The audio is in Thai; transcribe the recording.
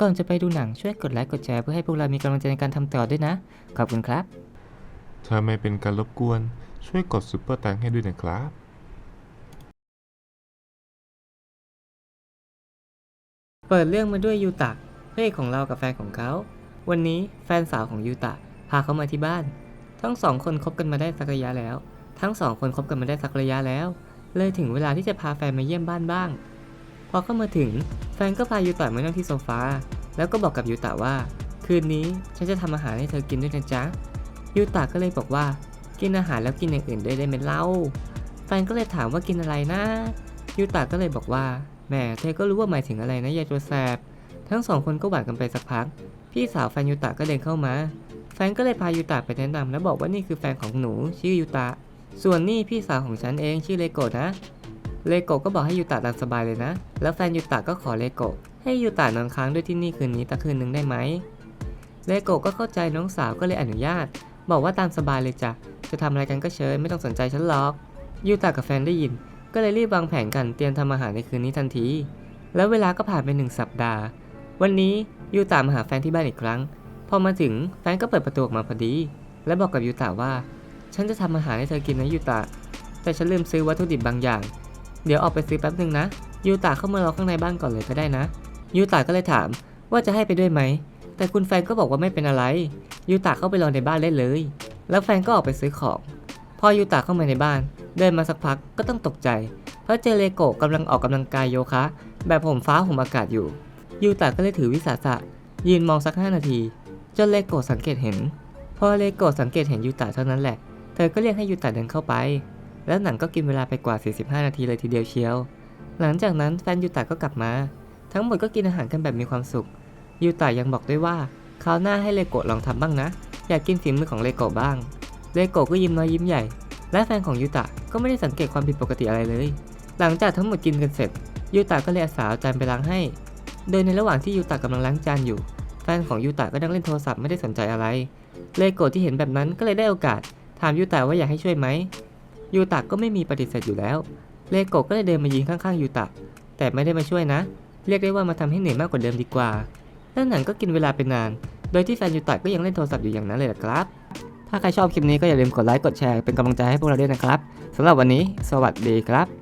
ก่อนจะไปดูหนังช่วยกดไลค์กดแชร์เพื่อให้พวกเรามีกำลังใจในการทำต่อด้วยนะ ขอบคุณครับ ถ้าไม่เป็นการรบกวน ช่วยกดซุปเปอร์แตงให้ด้วยนะครับ เปิดเรื่องมาด้วยยูตะพระเอกของเรากับแฟนของเขา วันนี้แฟนสาวของยูตะพาเขามาที่บ้าน ทั้งสองคนคบกันมาได้สักระยะแล้ว ทั้งสองคนคบกันมาได้สักระยะแล้ว เลยถึงเวลาที่จะพาแฟนมาเยี่ยมบ้านบ้าง พอเข้ามาถึงแฟนก็พายูตะมานั่งที่โซฟาแล้วก็บอกกับยูตะว่า คืนนี้ฉันจะทำอาหารให้เธอกินด้วยนะจ๊ะยูตะก็เลยบอกว่า กินอาหารแล้วกินอย่างอื่นด้วยได้ไหมเล่า แฟนก็เลยถามว่ากินอะไรนะยูตะก็เลยบอกว่าแหมเธอก็รู้ว่าหมายถึงอะไรนะยายตัวแสบทั้งสองคนก็หวานกันไปสักพัก พี่สาวแฟนยูตะก็เดินเข้ามา แฟนก็เลยพายูตะไปแนะนำแล้วบอกว่านี่คือแฟนของหนูชื่อยูตะส่วนนี่พี่สาวของฉันเองชื่อเลโกะนะ เลโกะก็บอกให้ยูตะตามสบายเลยนะ แล้วแฟนยูตะก็ขอเลโกะให้ยูตะนอนค้างด้วยที่นี่คืนนี้ตะคืนหนึ่งได้ไหมเลโกะก็เข้าใจน้องสาวก็เลยอนุญาต บอกว่าตามสบายเลยจ้ะ จะทำอะไรกันก็เชิญไม่ต้องสนใจฉันหรอก ยูตะกับแฟนได้ยิน ก็เลยรีบวางแผนกันเตรียมทำอาหารในคืนนี้ทันที แล้วเวลาก็ผ่านไปหนึ่งสัปดาห์ วันนี้ยูตะมาหาแฟนที่บ้านอีกครั้ง พอมาถึงแฟนก็เปิดประตูออกมาพอดี และบอกกับยูตะว่า ฉันจะทำอาหารให้เธอกินนะยูตะ แต่ฉันลืมซื้อวัตถุดิบบางอย่าง เดี๋ยวออกไปซื้อแป๊บหนึ่งนะ ยูตะเข้ามารอข้างในบ้านก่อนเลยก็ได้นะ ยูตะก็เลยถามว่าจะให้ไปด้วยไหม แต่คุณแฟนก็บอกว่าไม่เป็นอะไร ยูตะเข้าไปรอในบ้านได้เลย แล้วแฟนก็ออกไปซื้อของ พอยูตะเข้ามาในบ้าน เดินมาสักพักก็ต้องตกใจ เพราะเจเลโกะกำลังออกกำลังกายโยคะ แบบผมฟ้าห่มอากาศอยู่ ยูตะก็เลยถือวิสาสะยืนมองสัก5นาที จนเลโกสังเกตเห็น พอเลโกสังเกตเห็นยูตะเท่านั้นแหละ เธอก็เรียกให้ยูตะเดินเข้าไป แล้วหนังก็กินเวลาไปกว่า 45 นาทีเลยทีเดียวเชียว หลังจากนั้นแฟนยูตะก็กลับมา ทั้งหมดก็กินอาหารกันแบบมีความสุข ยูตะยังบอกด้วยว่าคราวหน้าให้เลโกะลองทำบ้างนะ อยากกินฝีมือของเลโกะบ้าง เลโกะก็ยิ้มน้อยยิ้มใหญ่ และแฟนของยูตะก็ไม่ได้สังเกตความผิดปกติอะไรเลย หลังจากทั้งหมดกินกันเสร็จ ยูตะก็เลยอาสาเอาจานไปล้างให้ โดยในระหว่างที่ยูตะกำลังล้างจานอยู่ แฟนของยูตะก็นั่งเล่นโทรศัพท์ไม่ได้สนใจอะไร เลโกะที่เห็นแบบนั้นก็เลยได้โอกาส ถามยูตะว่าอยากให้ช่วยไหม ยูตะก็ไม่มีปฏิเสธอยู่แล้ว เลโกะก็เลยเดินมายืนข้างๆยูตะ แต่ไม่ได้มาช่วยนะ เรียกได้ว่ามาทำให้เหนื่อยมากกว่าเดิมดีกว่าแล้วหนังก็กินเวลาไปนาน โดยที่แฟนยูตะก็ยังเล่นโทรศัพท์อยู่อย่างนั้นเลยละครับ ถ้าใครชอบคลิปนี้ก็อย่าลืมกดไลค์กดแชร์เป็นกำลังใจให้พวกเราด้วยนะครับสำหรับวันนี้ สวัสดีครับ